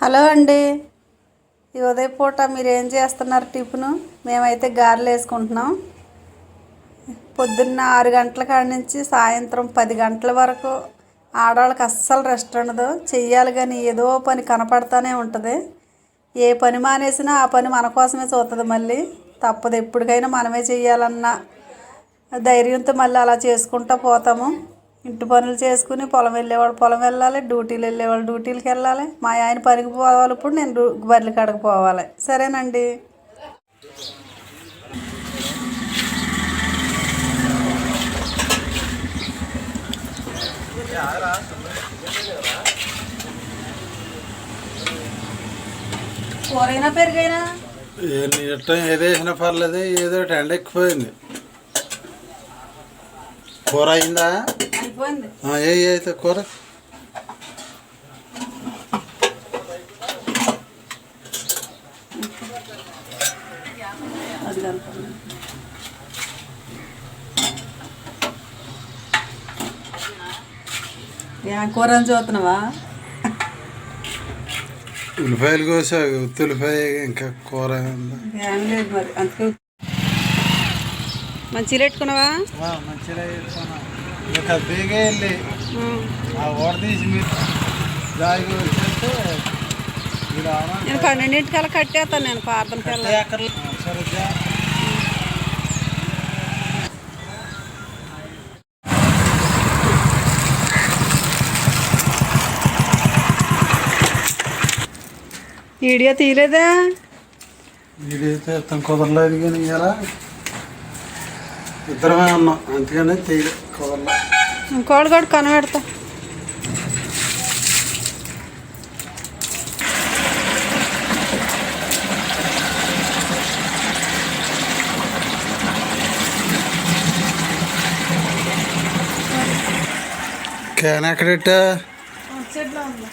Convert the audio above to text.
Hello అండి. ఈ ఉదయపూట మీరు ఏం చేస్తున్నారు టిఫిను? మేమైతే గారెలు వేసుకుంటున్నాం. పొద్దున్న ఆరు గంటల కాడి నుంచి సాయంత్రం పది గంటల వరకు ఆడవాళ్ళకి అస్సలు రెస్ట్ ఉండదు. చెయ్యాలి కానీ ఏదో పని కనపడతానే ఉంటుంది. ఏ పని మానేసినా ఆ పని మన కోసమే చూస్తుంది మళ్ళీ. తప్పదు ఎప్పటికైనా మనమే చెయ్యాలన్న ధైర్యంతో మళ్ళీ అలా చేసుకుంటూ పోతాము. ఇంటి పనులు చేసుకుని పొలం వెళ్ళేవాడు పొలం వెళ్ళాలి డ్యూటీలు వెళ్ళేవాడు డ్యూటీలకు వెళ్ళాలి. మా ఆయన పనికి పోవాలి ఇప్పుడు నేను బర్రెలు బర్రెల కాడకు పోవాలి. సరేనండి. కూరైనా పెరిగైనా? ఏది పర్లేదు ఏదో ఎండ ఎక్కిపోయింది కూర అయిందా? ఏ అయితే కూర కూర అని చూస్తున్నావా? ఉల్లిపాయలు కోసా ఉల్లిపాయ ఇంకా కూర ఉందా? ఏం లేదు మరి అందుకే. మంచిగా పెట్టుకున్నావా? మంచిగా ఇక బేగే వెళ్ళి ఆ ఓడ తీసి మీరు దాగి వచ్చేస్తే మీరు నేను పన్నెండింటికల్లా కట్టేస్తాను నేను పార్థనకి వెళ్ళాలి ఎక్కడ సరే జా. వీడియో తీయలేదా వీడైతే అర్థం కుదరలేదు కానీ ఇలా ఇద్దరమే ఉన్నాం అందుకనే తీయలే కుదరలేదు ఇంకోళ్ళు కూడా కనబెడతా. క్యాన్ ఉందా.